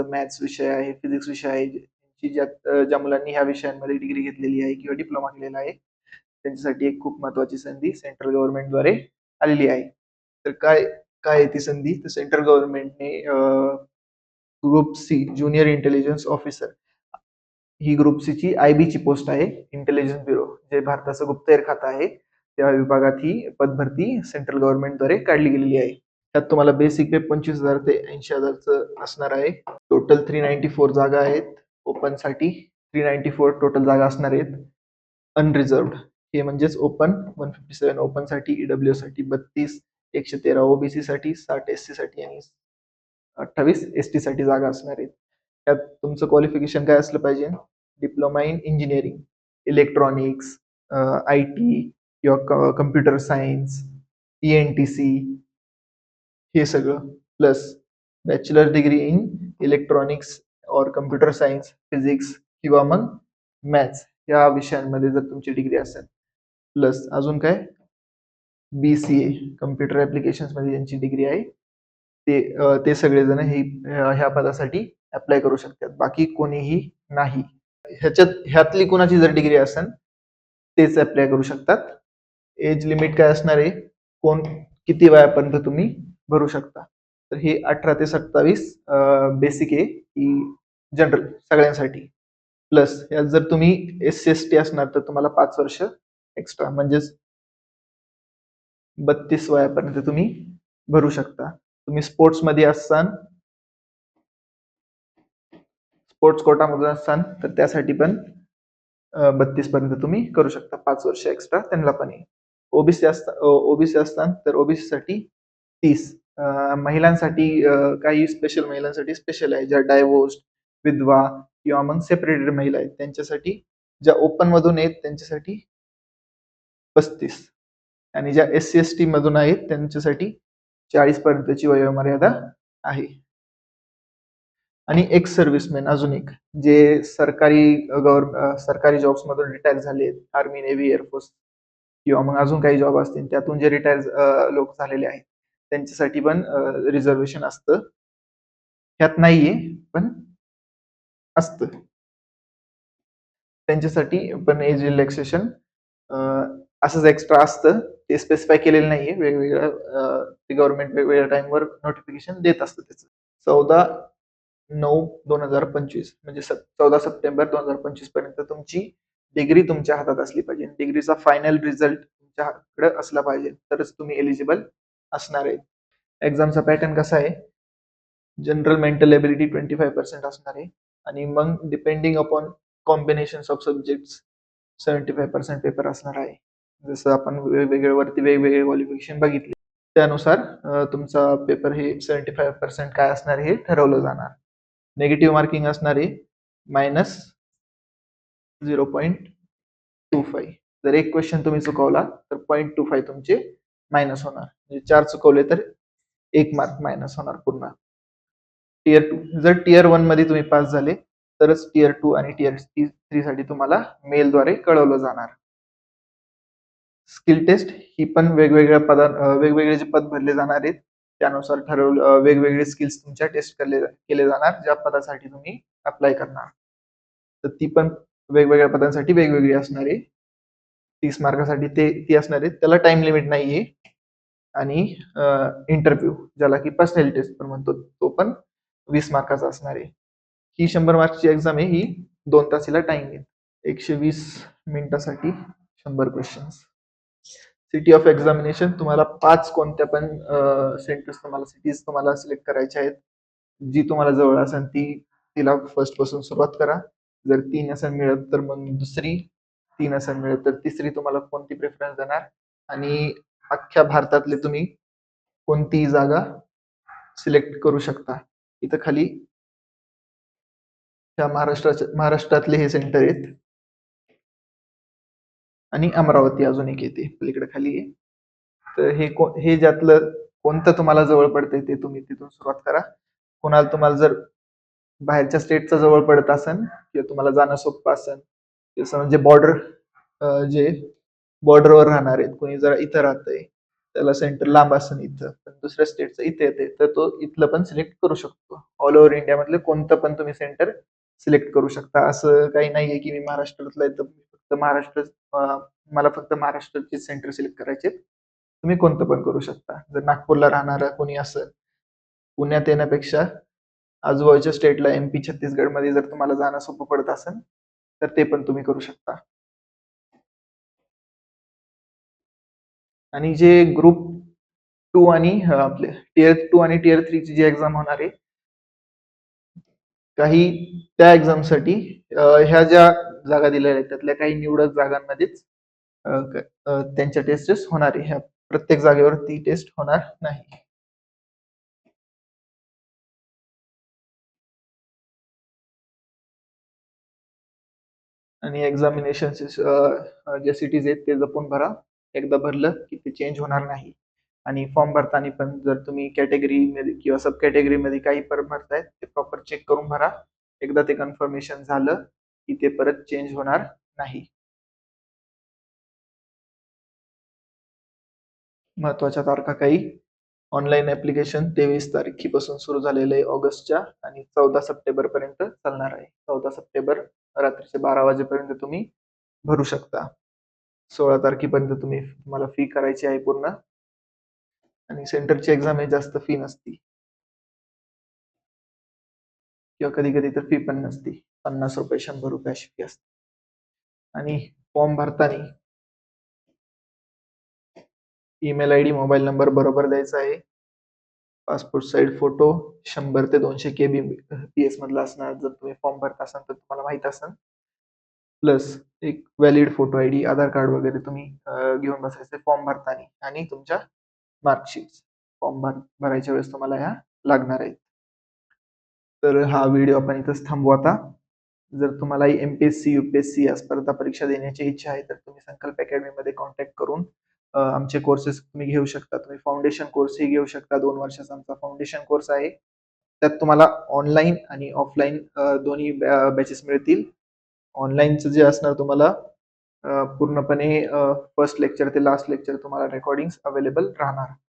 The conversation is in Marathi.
मॅथ्स विषय आहे फिजिक्स विषय आहे जी ज्या ज्या मुलांनी ह्या विषयांमध्ये डिग्री घेतलेली आहे किंवा डिप्लोमा केलेला आहे त्यांच्यासाठी एक खूप महत्वाची संधी सेंट्रल गव्हर्नमेंटद्वारे आलेली आहे. तर काय काय आहे ती संधी? तर सेंट्रल गव्हर्नमेंटने group C junior intelligence officer ही ग्रुप सी ची आय बीची पोस्ट आहे इंटेलिजन्स ब्युरो जे भारताचं गुप्तहेर खातं आहे. त्या विभागात ही पदभरती सेंट्रल गव्हर्नमेंटद्वारे काढली गेलेली आहे. त्यात तुम्हाला बेसिक पे पंचवीस हजार ते ऐंशी हजारचं असणार आहे. टोटल थ्री नाईन्टी फोर जागा आहेत. ओपनसाठी थ्री नाईन्टी फोर टोटल जागा असणार आहेत. अनरिझर्वड हे म्हणजेच ओपन वन फिफ्टी सेवन ओपनसाठी ईडब्ल्यू साठी बत्तीस एकशे तेरा ओबीसी साठी साठ एस सी साठी आणि अठ्ठावीस एस टी साठी जागा असणार आहेत. त्यात तुमचं क्वालिफिकेशन काय असलं पाहिजे? Diploma in engineering electronics I T किंवा computer science E N T C हे सगळं plus bachelor degree in electronics और कम्प्युटर सायन्स फिजिक्स किंवा मग मॅथ्स या विषयांमध्ये जर तुमची डिग्री असेल. प्लस अजून काय? बी सी ए कम्प्युटर ॲप्लिकेशन्समध्ये ज्यांची डिग्री आहे ते ते सगळेजण हे ह्या पदासाठी अप्लाय करू शकतात. बाकी कोणीही नाही. ह्याच्यात ह्यातली कोणाची जर डिग्री असेल तेच अप्लाय करू शकतात. एज लिमिट काय असणार आहे? कोण किती वयापर्यंत तुम्ही भरू शकता. तर हे अठरा ते सत्तावीस बेसिक आहे जनरल सगळ्यांसाठी. प्लस यात जर तुम्ही एस सी एस टी असणार तर तुम्हाला पाच वर्ष एक्स्ट्रा म्हणजेच बत्तीस वयापर्यंत तुम्ही भरू शकता. तुम्ही स्पोर्ट्समध्ये असाल स्पोर्ट्स कोटामधून असाल तर त्यासाठी पण बत्तीस पर्यंत तुम्ही करू शकता. पाच वर्ष एक्स्ट्रा त्यांना पण येईल ओबीसी असता ओबीसी असताना तर ओबीसी साठी तीस महिलांसाठी काही स्पेशल महिलांसाठी स्पेशल आहे. ज्या डायव्होर्स विधवा किंवा मग सेपरेटेड महिला आहेत त्यांच्यासाठी ज्या ओपन मधून आहेत त्यांच्यासाठी पस्तीस. आणि ज्या एस सी एस टी मधून आहेत त्यांच्यासाठी चाळीस पर्यंतची वयोमर्यादा आहे. आणि एक्स सर्व्हिसमॅन अजून एक जे सरकारी गव्हर्न सरकारी जॉब्स मधून रिटायर झाले आर्मी नेव्ही एअरफोर्स किंवा मग अजून काही जॉब असतील त्यातून जे रिटायर लोक झालेले आहेत. त्यांच्यासाठी पण रिझर्वेशन असतं. ह्यात नाहीये पण असत. त्यांच्यासाठी पण एज रिलॅक्सेशन असंच एक्स्ट्रा असतं. ते स्पेसिफाय केलेलं नाहीये. वेगवेगळ्या ते गव्हर्नमेंट वेगवेगळ्या टाइमवर नोटिफिकेशन देत असतं त्याचं. चौदा नऊ दोन हजार पंचवीस म्हणजे चौदा सप्टेंबर दोन हजार पंचवीसपर्यंत तुमची डिग्री तुमच्या हातात असली पाहिजे. डिग्रीचा फायनल रिझल्ट तुमच्याकडे असला पाहिजे. तरच तुम्ही एलिजिबल असणार आहे. एक्झामचा पॅटर्न कसा आहे? General mental ability twenty five percent असणार आहे. आणि मग depending upon combination of subject seventy five percent paper असणार आहे. जसं आपण वेगवेगळे वरती वेगवेगळे क्वालिफिकेशन बघितले. त्यानुसार तुमचा पेपर हे सेवन्टी फाय पर्सेंट काय असणार हे ठरवलं जाणार. नेगेटिव्ह मार्किंग असणार आहे minus zero point two five जर एक क्वेश्चन तुम्ही चुकवला तर पॉईंट टू फाय तुमचे मायनस होणार. म्हणजे चार चुकवले तर एक मार्क मायनस होणार पूर्ण. टीयर टू जर टीयर वनमध्ये तुम्ही पास झाले तरच टीयर टू आणि टीयर थ्री साठी तुम्हाला मेलद्वारे कळवलं जाणार. स्किल टेस्ट ही पण वेगवेगळ्या पदा वेगवेगळे जे पद भरले जाणार आहेत त्यानुसार ठरवलं वेगवेगळे स्किल्स तुमच्या टेस्ट केले केले जाणार ज्या पदासाठी तुम्ही अप्लाय करणार. तर ती पण वेगवेगळ्या पदांसाठी वेगवेगळी असणार आहे. तीस मार्कासाठी ते ती असणार आहे. त्याला टाइम लिमिट नाहीये. आणि इंटरव्ह्यू ज्याला की पर्सनॅलिटी टेस्ट पण म्हणतो तो पण वीस मार्काचा असणार आहे. ही शंभर मार्कची एक्झाम आहे ही दोन तासीला टाइम येईल. एकशे वीस मिनिटासाठी शंभर क्वेश्चन्स सिटी ऑफ एक्झामिनेशन तुम्हाला पाच कोणत्या पण सेंटर्स तुम्हाला सिटीज तुम्हाला सिलेक्ट करायच्या आहेत. जी तुम्हाला जवळ असेल ती तिला फर्स्टपासून सुरुवात करा. जर तीन असेल मिळत तर मग दुसरी. तीन असेल मिळत तर तिसरी तुम्हाला कोणती प्रेफरन्स देणार? आणि अख्ख्या भारतातले तुम्ही कोणतीही जागा सिलेक्ट करू शकता. इथं खाली ह्या महाराष्ट्राच्या महाराष्ट्रातले हे सेंटर आहेत. आणि अमरावती अजून एक येते. पलीकडे खाली आहे तर हे को- हे ज्यातलं कोणतं तुम्हाला जवळ पडतंय ते तुम्ही तिथून सुरुवात करा. कोणाला तुम्हाला जर बाहेरच्या स्टेटचं जवळ पडत असेल किंवा तुम्हाला जाणं सोपं असेल किंवा म्हणजे बॉर्डर जे बॉर्डरवर राहणार आहेत. कोणी जरा इथं राहतंय त्याला सेंटर लांब असेल इथं पण दुसऱ्या स्टेटचं इथे येते तर तो इथलं पण सिलेक्ट करू शकतो. ऑल ओव्हर इंडियामधलं कोणतं पण तुम्ही सेंटर सिलेक्ट करू शकता. असं काही नाहीये की मी महाराष्ट्रातलं आहे तर फक्त महाराष्ट्र मला फक्त महाराष्ट्राचे सेंटर सिलेक्ट करायचे तुम्ही कोणतं पण करू शकता. जर नागपूरला राहणारा कोणी असेल पुण्यात येण्यापेक्षा आजूबाजूच्या स्टेटला एमपी छत्तीसगडमध्ये जर तुम्हाला जाणं सोपं पडत असेल तर ते पण तुम्ही करू शकता. आणि जे ग्रुप टू आणि आपले टीयर टू आणि टीयर थ्रीची जी एक्झाम होणार आहे काही त्या एक्झामसाठी ह्या ज्या जागा दिलेल्या आहेत त्यातल्या काही निवडक जागांमध्येच त्यांच्या टेस्टेस होणार आहे. ह्या प्रत्येक जागेवर ती टेस्ट होणार नाही. आणि एक्झामिनेशन जे सिटीज आहेत ते जपून भरा. एकदा भरलं की ते चेंज होणार नाही. आणि फॉर्म भरताना पण जर तुम्ही कॅटेगरी मध्ये किंवा सब कॅटेगरी मध्ये काही परत भरतायत ते प्रॉपर चेक करून भरा. एकदा ते कन्फर्मेशन झालं की ते परत चेंज होणार नाही. महत्त्वाच्या तारखा काही. ऑनलाईन ऍप्लिकेशन तेवीस तारखेपासून सुरू झालेलं आहे ऑगस्टच्या आणि चौदा सप्टेंबर पर्यंत चालणार आहे. चौदा सप्टेंबर रात्रीचे बारा वाजेपर्यंत तुम्ही भरू शकता. सोळा तारखेपर्यंत तुम्ही तुम्हाला फी करायची आहे पूर्ण. आणि सेंटरची एक्झाम आहे जास्त फी नसती. किंवा कधी कधी तर फी पण नसती. पन्नास रुपये शंभर रुपये अशी फी असते. आणि फॉर्म भरताना email I D mobile number बरोबर द्यायचा आहे. पासपोर्ट साईड फोटो शंभर ते दोनशे के बी पी एस मधला असणार. जर तुम्ही फॉर्म भरत असाल तर तुम्हाला माहीत असेल. प्लस एक valid photo I D Aadhaar card वगैरे तुम्ही घेऊन बसायचे फॉर्म भरताना आणि तुमच्या मार्कशीट फॉर्म भर भरायच्या वेळेस तुम्हाला ह्या लागणार आहेत. तर हा व्हिडिओ आपण इथंच थांबवू आता. जर तुम्हाला एमपीएससी सी या स्पर्धा परीक्षा देण्याची इच्छा आहे तर तुम्ही संकल्प अकॅडमीमध्ये कॉन्टॅक्ट करून आमचे कोर्सेस तुम्ही घेऊ शकता. तुम्ही फाउंडेशन कोर्सही घेऊ शकता. दोन वर्षाचा आमचा फाउंडेशन कोर्स आहे. त्यात तुम्हाला ऑनलाईन आणि ऑफलाईन दोन्ही बॅचेस मिळतील. ऑनलाईनचं जे असणार तुम्हाला पूर्णपणे फर्स्ट लेक्चर ते लास्ट लेक्चर तुम्हाला रेकॉर्डिंग अवेलेबल राहणार.